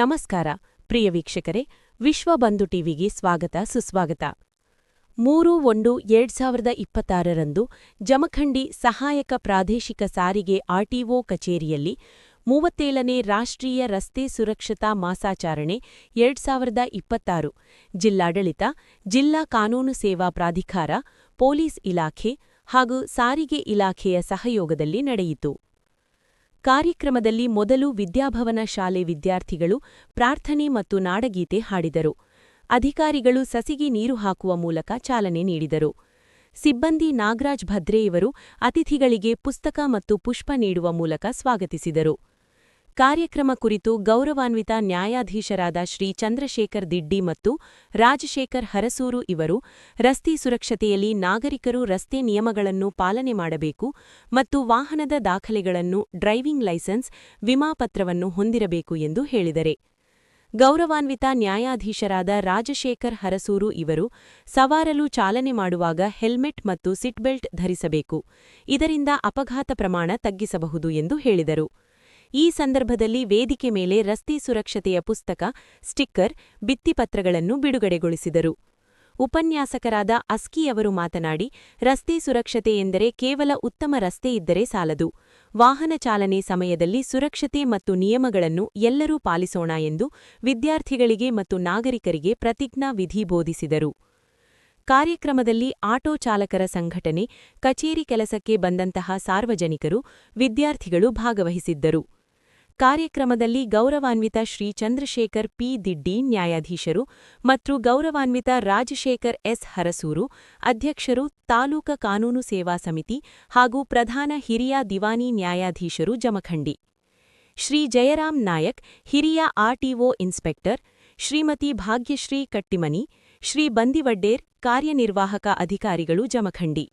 ನಮಸ್ಕಾರ, ಪ್ರಿಯ ವೀಕ್ಷಕರೇ, ವಿಶ್ವ ಬಂಧು ಟಿವಿಗೆ ಸ್ವಾಗತ, ಸುಸ್ವಾಗತ. ಮೂರು ಒಂದು ಎರಡ್ ಸಾವಿರದ ಇಪ್ಪತ್ತಾರರಂದು ಜಮಖಂಡಿ ಸಹಾಯಕ ಪ್ರಾದೇಶಿಕ ಸಾರಿಗೆ ಆರ್ಟಿಒ ಕಚೇರಿಯಲ್ಲಿ ಮೂವತ್ತೇಳನೇ ರಾಷ್ಟ್ರೀಯ ರಸ್ತೆ ಸುರಕ್ಷತಾ ಮಾಸಾಚಾರಣೆ ಎರಡ್ ಸಾವಿರದ ಇಪ್ಪತ್ತಾರು. ಜಿಲ್ಲಾಡಳಿತ, ಜಿಲ್ಲಾ ಕಾನೂನು ಸೇವಾ ಪ್ರಾಧಿಕಾರ, ಪೊಲೀಸ್ ಇಲಾಖೆ ಹಾಗೂ ಸಾರಿಗೆ ಇಲಾಖೆಯ ಸಹಯೋಗದಲ್ಲಿ ನಡೆಯಿತು. ಕಾರ್ಯಕ್ರಮದಲ್ಲಿ ಮೊದಲು ವಿದ್ಯಾಭವನ ಶಾಲೆ ವಿದ್ಯಾರ್ಥಿಗಳು ಪ್ರಾರ್ಥನೆ ಮತ್ತು ನಾಡಗೀತೆ ಹಾಡಿದರು. ಅಧಿಕಾರಿಗಳು ಸಸಿಗೆ ನೀರು ಹಾಕುವ ಮೂಲಕ ಚಾಲನೆ ನೀಡಿದರು. ಸಿಬ್ಬಂದಿ ನಾಗರಾಜ್ ಭದ್ರೆಯವರು ಅತಿಥಿಗಳಿಗೆ ಪುಸ್ತಕ ಮತ್ತು ಪುಷ್ಪ ನೀಡುವ ಮೂಲಕ ಸ್ವಾಗತಿಸಿದರು. ಕಾರ್ಯಕ್ರಮ ಕುರಿತು ಗೌರವಾನ್ವಿತ ನ್ಯಾಯಾಧೀಶರಾದ ಶ್ರೀ ಚಂದ್ರಶೇಖರ್ ದಿಡ್ಡಿ ಮತ್ತು ರಾಜಶೇಖರ್ ಹರಸೂರು ಇವರು, ರಸ್ತೆ ಸುರಕ್ಷತೆಯಲ್ಲಿ ನಾಗರಿಕರು ರಸ್ತೆ ನಿಯಮಗಳನ್ನು ಪಾಲನೆ ಮಾಡಬೇಕು ಮತ್ತು ವಾಹನದ ದಾಖಲೆಗಳನ್ನು, ಡ್ರೈವಿಂಗ್ ಲೈಸೆನ್ಸ್, ವಿಮಾ ಪತ್ರವನ್ನು ಹೊಂದಿರಬೇಕು ಎಂದು ಹೇಳಿದರೆ. ಗೌರವಾನ್ವಿತ ನ್ಯಾಯಾಧೀಶರಾದ ರಾಜಶೇಖರ್ ಹರಸೂರು ಇವರು ಸವಾರಲು ಚಾಲನೆ ಮಾಡುವಾಗ ಹೆಲ್ಮೆಟ್ ಮತ್ತು ಸಿಟ್ಬೆಲ್ಟ್ ಧರಿಸಬೇಕು, ಇದರಿಂದ ಅಪಘಾತ ಪ್ರಮಾಣ ತಗ್ಗಿಸಬಹುದು ಎಂದು ಹೇಳಿದರು. ಈ ಸಂದರ್ಭದಲ್ಲಿ ವೇದಿಕೆ ಮೇಲೆ ರಸ್ತೆ ಸುರಕ್ಷತೆಯ ಪುಸ್ತಕ, ಸ್ಟಿಕ್ಕರ್ ಭಿತ್ತಿಪತ್ರಗಳನ್ನು ಬಿಡುಗಡೆಗೊಳಿಸಿದರು. ಉಪನ್ಯಾಸಕರಾದ ಅಸ್ಕಿಯವರು ಮಾತನಾಡಿ, ರಸ್ತೆ ಸುರಕ್ಷತೆ ಎಂದರೆ ಕೇವಲ ಉತ್ತಮ ರಸ್ತೆ ಇದ್ದರೆ ಸಾಲದು. ವಾಹನ ಚಾಲನೆ ಸಮಯದಲ್ಲಿ ಸುರಕ್ಷತೆ ಮತ್ತು ನಿಯಮಗಳನ್ನು ಎಲ್ಲರೂ ಪಾಲಿಸೋಣ ಎಂದು ವಿದ್ಯಾರ್ಥಿಗಳಿಗೆ ಮತ್ತು ನಾಗರಿಕರಿಗೆ ಪ್ರತಿಜ್ಞಾ ವಿಧಿ ಬೋಧಿಸಿದರು. ಕಾರ್ಯಕ್ರಮದಲ್ಲಿ ಆಟೋ ಚಾಲಕರ ಸಂಘಟನೆ, ಕಚೇರಿ ಕೆಲಸಕ್ಕೆ ಬಂದಂತಹ ಸಾರ್ವಜನಿಕರು, ವಿದ್ಯಾರ್ಥಿಗಳು ಭಾಗವಹಿಸಿದ್ದರು. ಕಾರ್ಯಕ್ರಮದಲ್ಲಿ ಗೌರವಾನ್ವಿತ ಶ್ರೀ ಚಂದ್ರಶೇಖರ್ ಪಿ. ದಿಡ್ಡಿ, ನ್ಯಾಯಾಧೀಶರು ಮತ್ತು ಗೌರವಾನ್ವಿತ ರಾಜಶೇಖರ್ ಎಸ್. ಹರಸೂರು, ಅಧ್ಯಕ್ಷರು ತಾಲೂಕ ಕಾನೂನು ಸೇವಾ ಸಮಿತಿ ಹಾಗೂ ಪ್ರಧಾನ ಹಿರಿಯ ದಿವಾನಿ ನ್ಯಾಯಾಧೀಶರು ಜಮಖಂಡಿ. ಶ್ರೀ ಜಯರಾಮ್ ನಾಯಕ್, ಹಿರಿಯ ಆರ್ಟಿಒ ಇನ್ಸ್ಪೆಕ್ಟರ್, ಶ್ರೀಮತಿ ಭಾಗ್ಯಶ್ರೀ ಕಟ್ಟಿಮನಿ, ಶ್ರೀ ಬಂದಿವಡ್ಡೇರ್ ಕಾರ್ಯನಿರ್ವಾಹಕ ಅಧಿಕಾರಿಗಳು ಜಮಖಂಡಿ.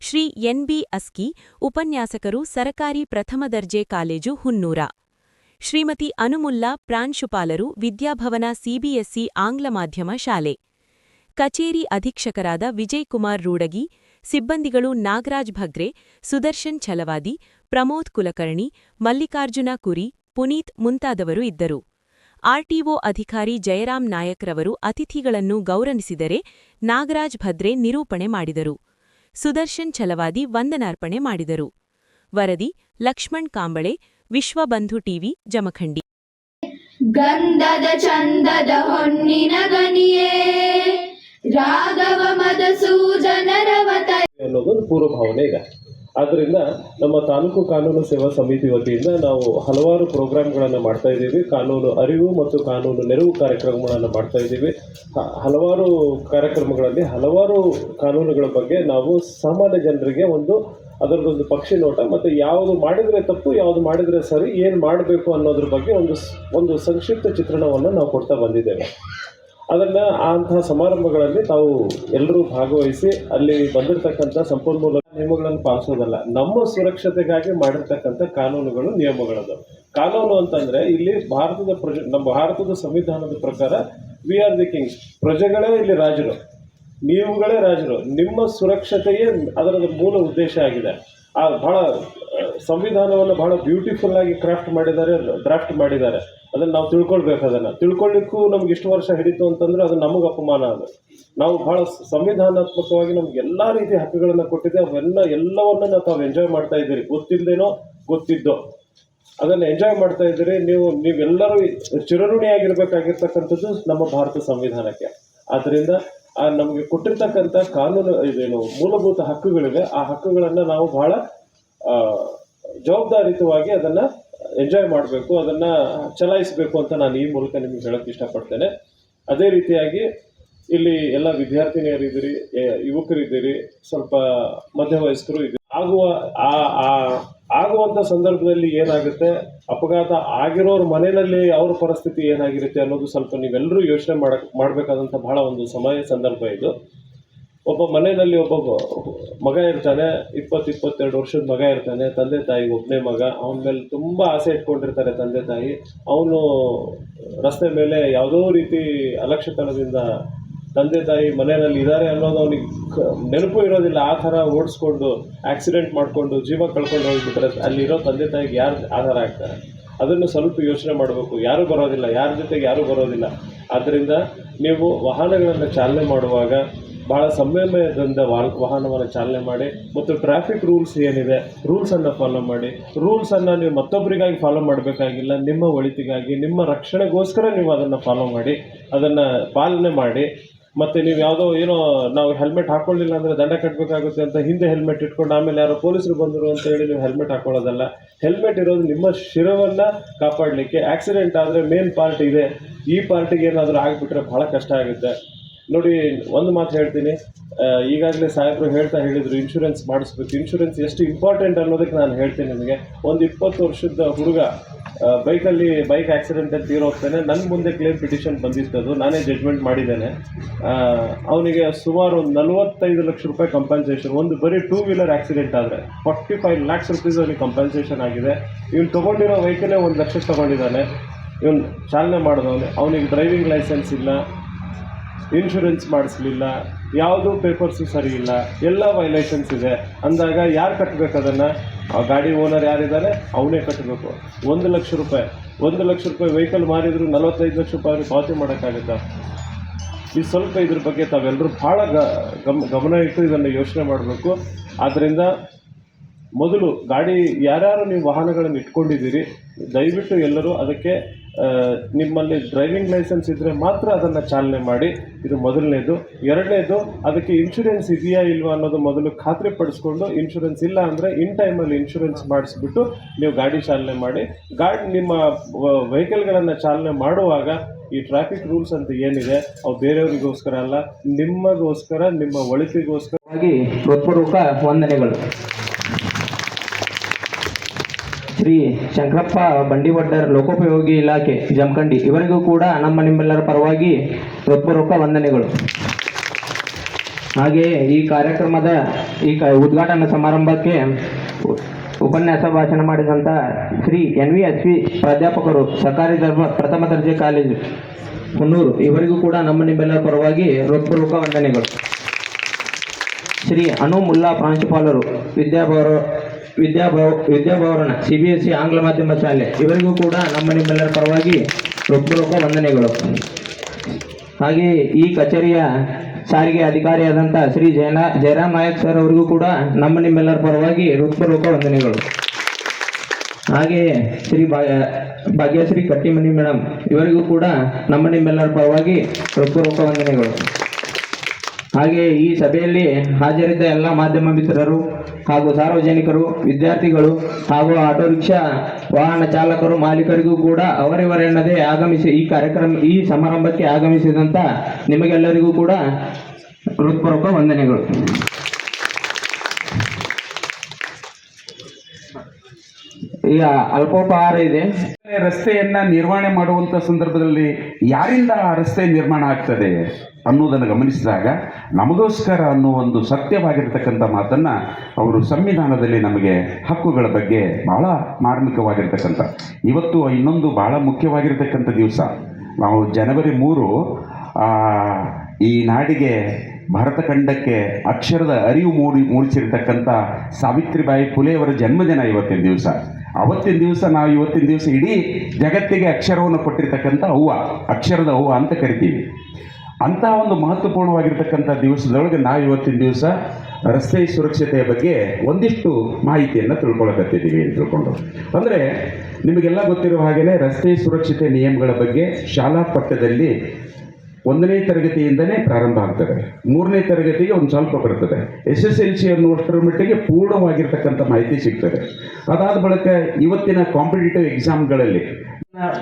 ಶ್ರೀ ಎನ್ಬಿ ಅಸ್ಕಿ, ಉಪನ್ಯಾಸಕರು, ಸರಕಾರಿ ಪ್ರಥಮ ದರ್ಜೆ ಕಾಲೇಜು ಹುನ್ನೂರ. ಶ್ರೀಮತಿ ಅನುಮುಲ್ಲಾ ಪ್ರಾಂಶುಪಾಲರು ವಿದ್ಯಾಭವನ ಸಿಬಿಎಸ್ಇ ಆಂಗ್ಲ ಮಾಧ್ಯಮ ಶಾಲೆ. ಕಚೇರಿ ಅಧೀಕ್ಷಕರಾದ ವಿಜಯಕುಮಾರ್ ರೂಡಗಿ, ಸಿಬ್ಬಂದಿಗಳು ನಾಗರಾಜ್ ಭಗ್ರೆ, ಸುದರ್ಶನ್ ಛಲವಾದಿ, ಪ್ರಮೋದ್ ಕುಲಕರ್ಣಿ, ಮಲ್ಲಿಕಾರ್ಜುನ ಕುರಿ, ಪುನೀತ್ ಮುಂತಾದವರು ಇದ್ದರು. ಆರ್ಟಿಒ ಅಧಿಕಾರಿ ಜಯರಾಮ್ ನಾಯಕ್ರವರು ಅತಿಥಿಗಳನ್ನು ಗೌರವಿಸಿದರೆ ನಾಗರಾಜ್ ಭದ್ರೆ ನಿರೂಪಣೆ ಮಾಡಿದರು. ಸುದರ್ಶನ್ ಛಲವಾದಿ ವಂದನಾರ್ಪಣೆ ಮಾಡಿದರು. ವರದಿ, ಲಕ್ಷ್ಮಣ್ ಕಾಂಬಳೆ ವಿಶ್ವಬಂಧು ಟಿವಿ ಜಮಖಂಡಿ. ಗಂಧದ ಚಂದದ ಹೊನ್ನಿನ ಗನಿಯೇ ರಾಘವ ಅನ್ನೋದೊಂದು ಪೂರ್ವಭಾವನೆ ಈಗ. ಆದ್ದರಿಂದ ನಮ್ಮ ತಾಲೂಕು ಕಾನೂನು ಸೇವಾ ಸಮಿತಿ ವತಿಯಿಂದ ನಾವು ಹಲವಾರು ಪ್ರೋಗ್ರಾಮ್ಗಳನ್ನು ಮಾಡ್ತಾ ಇದ್ದೀವಿ. ಕಾನೂನು ಅರಿವು ಮತ್ತು ಕಾನೂನು ನೆರವು ಕಾರ್ಯಕ್ರಮಗಳನ್ನು ಮಾಡ್ತಾ ಇದ್ದೀವಿ. ಹಲವಾರು ಕಾರ್ಯಕ್ರಮಗಳಲ್ಲಿ ಹಲವಾರು ಕಾನೂನುಗಳ ಬಗ್ಗೆ ನಾವು ಸಾಮಾನ್ಯ ಜನರಿಗೆ ಒಂದು ಅದರದೊಂದು ಪಕ್ಷಿ ನೋಟ, ಮತ್ತು ಯಾವುದು ಮಾಡಿದರೆ ತಪ್ಪು, ಯಾವುದು ಮಾಡಿದರೆ ಸರಿ, ಏನು ಮಾಡಬೇಕು ಅನ್ನೋದ್ರ ಬಗ್ಗೆ ಒಂದು ಒಂದು ಸಂಕ್ಷಿಪ್ತ ಚಿತ್ರಣವನ್ನು ನಾವು ಕೊಡ್ತಾ ಬಂದಿದ್ದೇವೆ. ಅದನ್ನು ಅಂತಹ ಸಮಾರಂಭಗಳಲ್ಲಿ ತಾವು ಎಲ್ಲರೂ ಭಾಗವಹಿಸಿ ಅಲ್ಲಿ ಬಂದಿರತಕ್ಕಂಥ ಸಂಪನ್ಮೂಲ ನಿಯಮಗಳನ್ನು ಪಾಲಿಸೋದಲ್ಲ, ನಮ್ಮ ಸುರಕ್ಷತೆಗಾಗಿ ಮಾಡಿರ್ತಕ್ಕಂಥ ಕಾನೂನುಗಳು ನಿಯಮಗಳದು ಕಾನೂನು ಅಂತಂದರೆ ಇಲ್ಲಿ ಭಾರತದ ಪ್ರಜೆ, ನಮ್ಮ ಭಾರತದ ಸಂವಿಧಾನದ ಪ್ರಕಾರ ವಿ ಆರ್ ದಿ ಕಿಂಗ್ಸ್ ಪ್ರಜೆಗಳೇ ಇಲ್ಲಿ ರಾಜರು. ನೀವುಗಳೇ ರಾಜರು. ನಿಮ್ಮ ಸುರಕ್ಷತೆಯೇ ಅದರ ಮೂಲ ಉದ್ದೇಶ ಆಗಿದೆ. ಆ ಬಹಳ ಸಂವಿಧಾನವನ್ನು ಬಹಳ ಬ್ಯೂಟಿಫುಲ್ ಆಗಿ ಕ್ರಾಫ್ಟ್ ಮಾಡಿದ್ದಾರೆ ಡ್ರಾಫ್ಟ್ ಮಾಡಿದ್ದಾರೆ. ಅದನ್ನು ನಾವು ತಿಳ್ಕೊಳ್ಬೇಕು ಅದನ್ನು. ತಿಳ್ಕೊಳ್ಳಿಕ್ಕೂ ನಮ್ಗೆ ಇಷ್ಟು ವರ್ಷ ಹಿಡಿತು ಅಂತಂದ್ರೆ ಅದು ನಮಗೆ ಅಪಮಾನ ಅದು. ನಾವು ಬಹಳ ಸಂವಿಧಾನಾತ್ಮಕವಾಗಿ ನಮ್ಗೆ ಎಲ್ಲ ರೀತಿಯ ಹಕ್ಕುಗಳನ್ನು ಕೊಟ್ಟಿದೆ ಅವೆಲ್ಲ ಎಲ್ಲವನ್ನ ತಾವು ಎಂಜಾಯ್ ಮಾಡ್ತಾ ಇದ್ದೀರಿ. ಗೊತ್ತಿಲ್ಲದೇನೋ ಗೊತ್ತಿದ್ದೋ. ಅದನ್ನು ಎಂಜಾಯ್ ಮಾಡ್ತಾ ಇದ್ದೀರಿ. ನೀವು, ನೀವೆಲ್ಲರೂ ಚಿರಋಣಿಯಾಗಿರ್ಬೇಕಾಗಿರ್ತಕ್ಕಂಥದ್ದು ನಮ್ಮ ಭಾರತ ಸಂವಿಧಾನಕ್ಕೆ. ಆದ್ದರಿಂದ ಆ, ನಮಗೆ ಕೊಟ್ಟಿರ್ತಕ್ಕಂಥ ಕಾನೂನು ಇದೇನು ಮೂಲಭೂತ ಹಕ್ಕುಗಳಿವೆ. ಆ ಹಕ್ಕುಗಳನ್ನು ನಾವು ಬಹಳ ಜವಾಬ್ದಾರಿತವಾಗಿ ಅದನ್ನು ಎಂಜಾಯ್ ಮಾಡಬೇಕು, ಅದನ್ನು ಚಲಾಯಿಸಬೇಕು ಅಂತ ನಾನು ಈ ಮೂಲಕ ನಿಮಗೆ ಹೇಳೋಕ್ಕೆ ಇಷ್ಟಪಡ್ತೇನೆ. ಅದೇ ರೀತಿಯಾಗಿ ಇಲ್ಲಿ ಎಲ್ಲ ವಿದ್ಯಾರ್ಥಿನಿಯರಿದ್ದೀರಿ ಯುವಕರಿದ್ದೀರಿ, ಸ್ವಲ್ಪ ಮಧ್ಯವಯಸ್ಕರು ಇದ್ದೀರಿ. ಆಗುವ ಆ, ಆ- ಆಗುವಂಥ ಸಂದರ್ಭದಲ್ಲಿ ಏನಾಗುತ್ತೆ? ಅಪಘಾತ ಆಗಿರೋರ ಮನೆಯಲ್ಲಿ ಅವ್ರ ಪರಿಸ್ಥಿತಿ ಏನಾಗಿರುತ್ತೆ ಅನ್ನೋದು ಸ್ವಲ್ಪ ನೀವೆಲ್ಲರೂ ಯೋಚನೆ ಮಾಡಕ್ ಮಾಡಬೇಕಾದಂಥ ಬಹಳ ಒಂದು ಸಮಯ, ಸಂದರ್ಭ ಇದು. ಒಬ್ಬ ಮನೆಯಲ್ಲಿ ಒಬ್ಬ ಮಗ ಇರ್ತಾನೆ, ಇಪ್ಪತ್ತು ಇಪ್ಪತ್ತೆರಡು ವರ್ಷದ ಮಗ ಇರ್ತಾನೆ, ತಂದೆ ತಾಯಿ ಒಬ್ಬನೇ ಮಗ, ಅವನ ಮೇಲೆ ತುಂಬ ಆಸೆ ಇಟ್ಕೊಂಡಿರ್ತಾರೆ ತಂದೆ ತಾಯಿ. ಅವನು ರಸ್ತೆ ಮೇಲೆ ಯಾವುದೋ ರೀತಿ ಅಲಕ್ಷ್ಯತನದಿಂದ ತಂದೆ ತಾಯಿ ಮನೆಯಲ್ಲಿ ಇದ್ದಾರೆ ಅನ್ನೋದು ಅವನಿಗೆ ನೆನಪು ಇರೋದಿಲ್ಲ. ಆ ಥರ ಓಡಿಸ್ಕೊಂಡು ಆಕ್ಸಿಡೆಂಟ್ ಮಾಡಿಕೊಂಡು, ಜೀವ ಕಳ್ಕೊಂಡು ಹೋಗ್ಬಿಟ್ರೆ ಅಲ್ಲಿರೋ ತಂದೆ ತಾಯಿಗೆ ಯಾರು ಆಧಾರ ಆಗ್ತಾರೆ ಅದನ್ನು ಸ್ವಲ್ಪ ಯೋಚನೆ ಮಾಡಬೇಕು. ಯಾರೂ ಬರೋದಿಲ್ಲ. ಯಾರ ಜೊತೆಗೆ ಯಾರೂ ಬರೋದಿಲ್ಲ. ಆದ್ದರಿಂದ ನೀವು ವಾಹನಗಳನ್ನು ಚಾಲನೆ ಮಾಡುವಾಗ ಭಾಳ ಸಂಯಮದಿಂದ ವಾಹನವನ್ನು ಚಾಲನೆ ಮಾಡಿ ಮತ್ತು ಟ್ರಾಫಿಕ್ ರೂಲ್ಸ್ ಏನಿದೆ ರೂಲ್ಸನ್ನು ಫಾಲೋ ಮಾಡಿ. ರೂಲ್ಸನ್ನು ನೀವು ಮತ್ತೊಬ್ಬರಿಗಾಗಿ ಫಾಲೋ ಮಾಡಬೇಕಾಗಿಲ್ಲ. ನಿಮ್ಮ ಒಳಿತಿಗಾಗಿ, ನಿಮ್ಮ ರಕ್ಷಣೆಗೋಸ್ಕರ ನೀವು ಅದನ್ನು ಫಾಲೋ ಮಾಡಿ, ಅದನ್ನು ಪಾಲನೆ ಮಾಡಿ. ಮತ್ತು ನೀವು ಯಾವುದೋ ಏನೋ ನಾವು ಹೆಲ್ಮೆಟ್ ಹಾಕೊಳ್ಳಿಲ್ಲ ಅಂದರೆ ದಂಡ ಕಟ್ಟಬೇಕಾಗುತ್ತೆ ಅಂತ ಹಿಂದೆ ಹೆಲ್ಮೆಟ್ ಇಟ್ಕೊಂಡು ಆಮೇಲೆ ಯಾರೋ ಪೊಲೀಸರು ಬಂದರು ಅಂತ ಹೇಳಿ ನೀವು ಹೆಲ್ಮೆಟ್ ಹಾಕೊಳ್ಳೋದಲ್ಲ. ಹೆಲ್ಮೆಟ್ ಇರೋದು ನಿಮ್ಮ ಶಿರವನ್ನು ಕಾಪಾಡಲಿಕ್ಕೆ ಆಕ್ಸಿಡೆಂಟ್ ಆದರೆ ಮೇನ್ ಪಾರ್ಟ್ ಇದೆ. ಈ ಪಾರ್ಟಿಗೆ ಏನಾದರೂ ಆಗಿಬಿಟ್ರೆ ಬಹಳ ಕಷ್ಟ ಆಗುತ್ತೆ. ನೋಡಿ, ಒಂದು ಮಾತು ಹೇಳ್ತೀನಿ. ಈಗಾಗಲೇ ಸಾಹೇಬರು ಹೇಳ್ತಾ ಹೇಳಿದರು ಇನ್ಶೂರೆನ್ಸ್ ಮಾಡಿಸ್ಬೇಕು. ಇನ್ಶೂರೆನ್ಸ್ ಎಷ್ಟು ಇಂಪಾರ್ಟೆಂಟ್ ಅನ್ನೋದಕ್ಕೆ ನಾನು ಹೇಳ್ತೀನಿ ನಿಮಗೆ. ಒಂದು ಇಪ್ಪತ್ತು ವರ್ಷದ ಹುಡುಗ ಬೈಕಲ್ಲಿ ಬೈಕ್ ಆಕ್ಸಿಡೆಂಟಲ್ಲಿ ತೀರೋಗ್ತಾನೆ ನನ್ನ ಮುಂದೆ ಕ್ಲೇಮ್ ಪಿಟಿಷನ್ ಬಂದಿತ್ತದು ನಾನೇ ಜಡ್ಜ್ಮೆಂಟ್ ಮಾಡಿದ್ದೇನೆ. ಅವನಿಗೆ ಸುಮಾರು ಒಂದು ನಲವತ್ತೈದು ಲಕ್ಷ ರೂಪಾಯಿ ಕಂಪನ್ಸೇಷನ್ ಒಂದು ಬರೀ ಟೂ ವೀಲರ್ ಆಕ್ಸಿಡೆಂಟ್ ಆದರೆ ಫಾರ್ಟಿ ಫೈವ್ ಲ್ಯಾಕ್ಸ್ ರುಪೀಸ್ ಅವನಿಗೆ ಕಂಪನ್ಸೇಷನ್ ಆಗಿದೆ. ಇವ್ನು ತೊಗೊಂಡಿರೋ ವೆಹಿಕಲೇ ಒಂದು ಲಕ್ಷ ತೊಗೊಂಡಿದ್ದಾನೆ. ಇವನು ಚಾಲನೆ ಮಾಡಿದವನು ಅವನಿಗೆ ಡ್ರೈವಿಂಗ್ ಲೈಸೆನ್ಸ್ ಇಲ್ಲ. ಇನ್ಶೂರೆನ್ಸ್ ಮಾಡಿಸ್ಲಿಲ್ಲ, ಯಾವುದೂ ಪೇಪರ್ಸು ಸರಿ ಇಲ್ಲ, ಎಲ್ಲ ವೈಲೇಷನ್ಸ್ ಇದೆ. ಅಂದಾಗ ಯಾರು ಕಟ್ಟಬೇಕು ಅದನ್ನು? ಆ ಗಾಡಿ ಓನರ್ ಯಾರಿದ್ದಾರೆ? ಅವನೇ ಕಟ್ಟಬೇಕು ಒಂದು ಲಕ್ಷ ರೂಪಾಯಿ. ಒಂದು ಲಕ್ಷ ರೂಪಾಯಿ ವೆಹಿಕಲ್ ಮಾರಿದ್ರು ನಲವತ್ತೈದು ಲಕ್ಷ ರೂಪಾಯಿ ಅವ್ರಿಗೆ ಪಾವತಿ ಮಾಡೋಕ್ಕಾಗುತ್ತಾ? ಈ ಸ್ವಲ್ಪ ಇದ್ರ ಬಗ್ಗೆ ತಾವೆಲ್ಲರೂ ಭಾಳ ಗಮನ ಇಟ್ಟು ಇದನ್ನು ಯೋಚನೆ ಮಾಡಬೇಕು. ಆದ್ದರಿಂದ ಮೊದಲು ಗಾಡಿ ಯಾರ್ಯಾರು ನೀವು ವಾಹನಗಳನ್ನು ಇಟ್ಕೊಂಡಿದ್ದೀರಿ, ದಯವಿಟ್ಟು ಎಲ್ಲರೂ ಅದಕ್ಕೆ ನಿಮ್ಮಲ್ಲಿ ಡ್ರೈವಿಂಗ್ ಲೈಸೆನ್ಸ್ ಇದ್ದರೆ ಮಾತ್ರ ಅದನ್ನು ಚಾಲನೆ ಮಾಡಿ. ಇದು ಮೊದಲನೇದು. ಎರಡನೇದು, ಅದಕ್ಕೆ ಇನ್ಶೂರೆನ್ಸ್ ಇದೆಯಾ ಇಲ್ವಾ ಅನ್ನೋದು ಮೊದಲು ಖಾತ್ರಿ ಪಡಿಸ್ಕೊಂಡು ಇನ್ಶೂರೆನ್ಸ್ ಇಲ್ಲ ಅಂದರೆ ಇನ್ ಟೈಮಲ್ಲಿ ಇನ್ಶೂರೆನ್ಸ್ ಮಾಡಿಸ್ಬಿಟ್ಟು ನೀವು ಗಾಡಿ ಚಾಲನೆ ಮಾಡಿ. ಗಾಡಿ ನಿಮ್ಮ ವೆಹಿಕಲ್ಗಳನ್ನು ಚಾಲನೆ ಮಾಡುವಾಗ ಈ ಟ್ರಾಫಿಕ್ ರೂಲ್ಸ್ ಅಂತ ಏನಿದೆ, ಅವು ಬೇರೆಯವರಿಗೋಸ್ಕರ ಅಲ್ಲ, ನಿಮ್ಮಗೋಸ್ಕರ, ನಿಮ್ಮ ಒಳಿತಿಗೋಸ್ಕರ. ಹಾಗೆ ಹೃತ್ಪೂರ್ವಕ ವಂದನೆಗಳು. ಶ್ರೀ ಶಂಕರಪ್ಪ ಬಂಡಿವಡ್ಡರ್ ಲೋಕೋಪಯೋಗಿ ಇಲಾಖೆ, ಜಮಖಂಡಿ. ಇವರಿಗೂ ಕೂಡ ನಮ್ಮ ನಿಮ್ಮೆಲ್ಲರ ಪರವಾಗಿ ಹೃತ್ಪೂರ್ವಕ ವಂದನೆಗಳು. ಹಾಗೆಯೇ ಈ ಕಾರ್ಯಕ್ರಮದ ಈ ಉದ್ಘಾಟನಾ ಸಮಾರಂಭಕ್ಕೆ ಉಪನ್ಯಾಸ ಭಾಷಣ ಮಾಡಿದಂಥ ಶ್ರೀ ಎನ್ ವಿ ಎಸ್ ಪ್ರಾಧ್ಯಾಪಕರು, ಸರ್ಕಾರಿ ಧರ್ಮ ಪ್ರಥಮ ದರ್ಜೆ ಕಾಲೇಜು ಹುನ್ನೂರು. ಇವರಿಗೂ ಕೂಡ ನಮ್ಮ ನಿಮ್ಮೆಲ್ಲರ ಪರವಾಗಿ ಹೃತ್ಪೂರ್ವಕ ವಂದನೆಗಳು. ಶ್ರೀ ಅನು ಮುಲ್ಲಾ ಪ್ರಾಂಶುಪಾಲರು ವಿದ್ಯಾಭವರ ವಿದ್ಯಾಭವ Vidyabhavan C B S C ಆಂಗ್ಲ ಮಾಧ್ಯಮ ಶಾಲೆ, ಇವರಿಗೂ ಕೂಡ ನಮ್ಮ ನಿಮ್ಮೆಲ್ಲರ ಪರವಾಗಿ ಹೃತ್ಪೂರ್ವಕ ವಂದನೆಗಳು. ಹಾಗೆಯೇ ಈ ಕಚೇರಿಯ ಸಾರಿಗೆ ಅಧಿಕಾರಿಯಾದಂಥ ಶ್ರೀ ಜಯನಾ, ಜಯರಾಮ್ ನಾಯಕ್ ಸರ್ ಅವರಿಗೂ ಕೂಡ ನಮ್ಮ ನಿಮ್ಮೆಲ್ಲರ ಪರವಾಗಿ ಹೃತ್ಪೂರ್ವಕ ವಂದನೆಗಳು. ಹಾಗೆಯೇ ಶ್ರೀ ಭಾಗ್ಯ ಭಾಗ್ಯಶ್ರೀ ಕಟ್ಟಿಮನಿ ಮೇಡಮ್ ಇವರಿಗೂ ಕೂಡ ನಮ್ಮ ನಿಮ್ಮೆಲ್ಲರ ಪರವಾಗಿ ಹೃತ್ಪೂರ್ವಕ ವಂದನೆಗಳು. ಹಾಗೆ ಈ ಸಭೆಯಲ್ಲಿ ಹಾಜರಿದ್ದ ಎಲ್ಲ ಮಾಧ್ಯಮ ಮಿತ್ರರು ಹಾಗೂ ಸಾರ್ವಜನಿಕರು, ವಿದ್ಯಾರ್ಥಿಗಳು ಹಾಗೂ ಆಟೋ ರಿಕ್ಷಾ ವಾಹನ ಚಾಲಕರು, ಮಾಲೀಕರಿಗೂ ಕೂಡ ಅವರಿವರೆನ್ನದೇ ಆಗಮಿಸಿ ಈ ಕಾರ್ಯಕ್ರಮ, ಈ ಸಮಾರಂಭಕ್ಕೆ ಆಗಮಿಸಿದಂಥ ನಿಮಗೆಲ್ಲರಿಗೂ ಕೂಡ ಹೃತ್ಪೂರ್ವಕ ವಂದನೆಗಳು. ಈಗ ಅಲ್ಪೋಪಹಾರ ಇದೆ. ರಸ್ತೆಯನ್ನ ನಿರ್ವಹಣೆ ಮಾಡುವಂಥ ಸಂದರ್ಭದಲ್ಲಿ ಯಾರಿಂದ ಆ ರಸ್ತೆ ನಿರ್ಮಾಣ ಆಗ್ತದೆ ಅನ್ನೋದನ್ನು ಗಮನಿಸಿದಾಗ ನಮಗೋಸ್ಕರ ಅನ್ನೋ ಒಂದು ಸತ್ಯವಾಗಿರ್ತಕ್ಕಂಥ ಮಾತನ್ನ ಅವರು ಸಂವಿಧಾನದಲ್ಲಿ ನಮಗೆ ಹಕ್ಕುಗಳ ಬಗ್ಗೆ ಬಹಳ ಮಾರ್ಮಿಕವಾಗಿರ್ತಕ್ಕಂಥ. ಇವತ್ತು ಇನ್ನೊಂದು ಬಹಳ ಮುಖ್ಯವಾಗಿರ್ತಕ್ಕಂಥ ದಿವಸ. ನಾವು ಜನವರಿ ಮೂರು ಈ ನಾಡಿಗೆ ಭಾರತ ಖಂಡಕ್ಕೆ ಅಕ್ಷರದ ಅರಿವು ಮೂಡಿ ಮೂಡಿಸಿರ್ತಕ್ಕಂಥ ಸಾವಿತ್ರಿಬಾಯಿ ಫುಲೆಯವರ ಜನ್ಮದಿನ ಇವತ್ತಿನ ದಿವಸ. ಅವತ್ತಿನ ದಿವಸ ನಾವು ಇವತ್ತಿನ ದಿವಸ ಇಡೀ ಜಗತ್ತಿಗೆ ಅಕ್ಷರವನ್ನು ಕೊಟ್ಟಿರ್ತಕ್ಕಂಥ ಅವ್ವ, ಅಕ್ಷರದ ಅವ್ವ ಅಂತ ಕರಿತೀವಿ. ಅಂಥ ಒಂದು ಮಹತ್ವಪೂರ್ಣವಾಗಿರ್ತಕ್ಕಂಥ ದಿವಸದೊಳಗೆ ನಾವು ಇವತ್ತಿನ ದಿವಸ ರಸ್ತೆ ಸುರಕ್ಷತೆಯ ಬಗ್ಗೆ ಒಂದಿಷ್ಟು ಮಾಹಿತಿಯನ್ನು ತಿಳ್ಕೊಳಕತ್ತಿದ್ದೀವಿ ತಿಳ್ಕೊಂಡು. ಅಂದರೆ ನಿಮಗೆಲ್ಲ ಗೊತ್ತಿರುವ ಹಾಗೆಯೇ ರಸ್ತೆ ಸುರಕ್ಷತೆ ನಿಯಮಗಳ ಬಗ್ಗೆ ಶಾಲಾ ಪಠ್ಯದಲ್ಲಿ ಒಂದನೇ ತರಗತಿಯಿಂದನೇ ಪ್ರಾರಂಭ ಆಗ್ತದೆ. ಮೂರನೇ ತರಗತಿಗೆ ಒಂದು ಸ್ವಲ್ಪ ಬರ್ತದೆ. ಎಸ್ ಎಸ್ ಎಲ್ ಸಿ ಅನ್ನುವಷ್ಟರ ಮಟ್ಟಿಗೆ ಪೂರ್ಣವಾಗಿರ್ತಕ್ಕಂಥ ಮಾಹಿತಿ ಸಿಗ್ತದೆ. ಅದಾದ ಬಳಿಕ ಇವತ್ತಿನ ಕಾಂಪಿಟೇಟಿವ್ ಎಕ್ಸಾಮ್ಗಳಲ್ಲಿ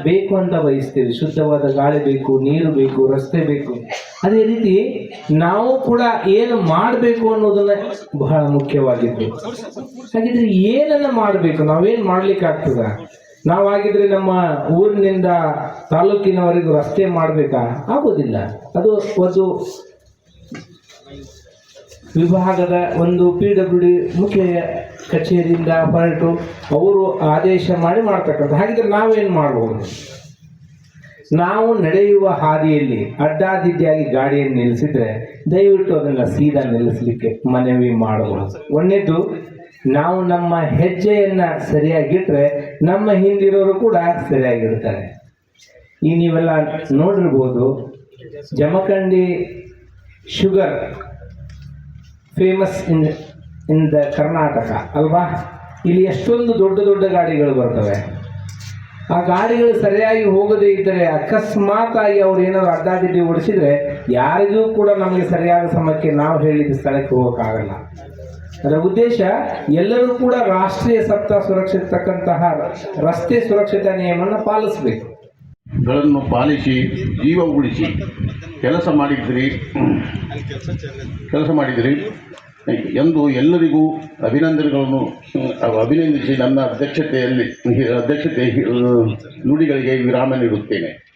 ಬೇಕು ಅಂತ ಬಯಸ್ತೀವಿ. ಶುದ್ಧವಾದ ಗಾಳಿ ಬೇಕು, ನೀರು ಬೇಕು, ರಸ್ತೆ ಬೇಕು. ಅದೇ ರೀತಿ ನಾವು ಕೂಡ ಏನು ಮಾಡಬೇಕು ಅನ್ನೋದನ್ನ ಬಹಳ ಮುಖ್ಯವಾಗಿದ್ದು ಹಾಗಿದ್ರೆ ಏನನ್ನ ಮಾಡಬೇಕು? ನಾವೇನು ಮಾಡ್ಲಿಕ್ಕೆ ಆಗ್ತದ ನಾವಾಗಿದ್ರೆ ನಮ್ಮ ಊರಿನಿಂದ ತಾಲೂಕಿನವರೆಗೂ ರಸ್ತೆ ಮಾಡಬೇಕಾ? ಆಗೋದಿಲ್ಲ ಅದು ಒಂದು ವಿಭಾಗದ ಒಂದು ಪಿ ಡಬ್ಲ್ಯೂ ಡಿ ಮುಖ್ಯ ಕಚೇರಿಯಿಂದ ಹೊರಟು ಅವರು ಆದೇಶ ಮಾಡಿ ಮಾಡ್ತಕ್ಕಂಥ ಹಾಗಿದ್ರೆ ನಾವೇನು ಮಾಡಬಹುದು ನಾವು ನಡೆಯುವ ಹಾದಿಯಲ್ಲಿ ಅಡ್ಡಾದಿಡ್ಡಿಯಾಗಿ ಗಾಡಿಯನ್ನು ನಿಲ್ಲಿಸಿದ್ರೆ ದಯವಿಟ್ಟು ಅದನ್ನು ಸೀದಾ ನಿಲ್ಲಿಸಲಿಕ್ಕೆ ಮನವಿ ಮಾಡಬಹುದು ಒಂದನೇದು ನಾವು ನಮ್ಮ ಹೆಜ್ಜೆಯನ್ನ ಸರಿಯಾಗಿಟ್ರೆ ನಮ್ಮ ಹಿಂದಿರೋರು ಕೂಡ ಸರಿಯಾಗಿರ್ತಾರೆ. ಈ ನೀವೆಲ್ಲ ನೋಡಿರ್ಬೋದು, Jamkhandi sugar famous in in the Karnataka, ಅಲ್ವಾ? ಇಲ್ಲಿ ಎಷ್ಟೊಂದು ದೊಡ್ಡ ದೊಡ್ಡ ಗಾಡಿಗಳು ಬರ್ತವೆ. ಆ ಗಾಡಿಗಳು ಸರಿಯಾಗಿ ಹೋಗದೇ ಇದ್ದರೆ ಅಕಸ್ಮಾತ್ ಆಗಿ ಅವ್ರು ಏನಾದ್ರು ಅಡ್ಡಾದಿಡ್ಡಿ ಓಡಿಸಿದ್ರೆ ಯಾರಿಗೂ ಕೂಡ ನಮಗೆ ಸರಿಯಾದ ಸಮಯಕ್ಕೆ ನಾವು ಹೇಳಿದ ಸ್ಥಳಕ್ಕೆ ಹೋಗೋಕ್ಕಾಗಲ್ಲ. ಅದರ ಉದ್ದೇಶ ಎಲ್ಲರೂ ಕೂಡ ರಾಷ್ಟ್ರೀಯ ಸತ್ತ ಸುರಕ್ಷಿತಕ್ಕಂತಹ ರಸ್ತೆ ಸುರಕ್ಷತಾ ನಿಯಮವನ್ನು ಪಾಲಿಸಬೇಕು. ಗಳನ್ನು ಪಾಲಿಸಿ, ಜೀವ ಉಳಿಸಿ. ಕೆಲಸ ಮಾಡಿದ್ರಿ. ಕೆಲಸ ಮಾಡಿದ್ರಿ. ಎಂದು ಎಲ್ಲರಿಗೂ ಅಭಿನಂದನೆಗಳನ್ನು ಅಭಿನಂದಿಸಿ ನನ್ನ ಅಧ್ಯಕ್ಷತೆಯಲ್ಲಿ, ಅಧ್ಯಕ್ಷತೆ ನುಡಿಗಳಿಗೆ ವಿರಾಮ ನೀಡುತ್ತೇನೆ.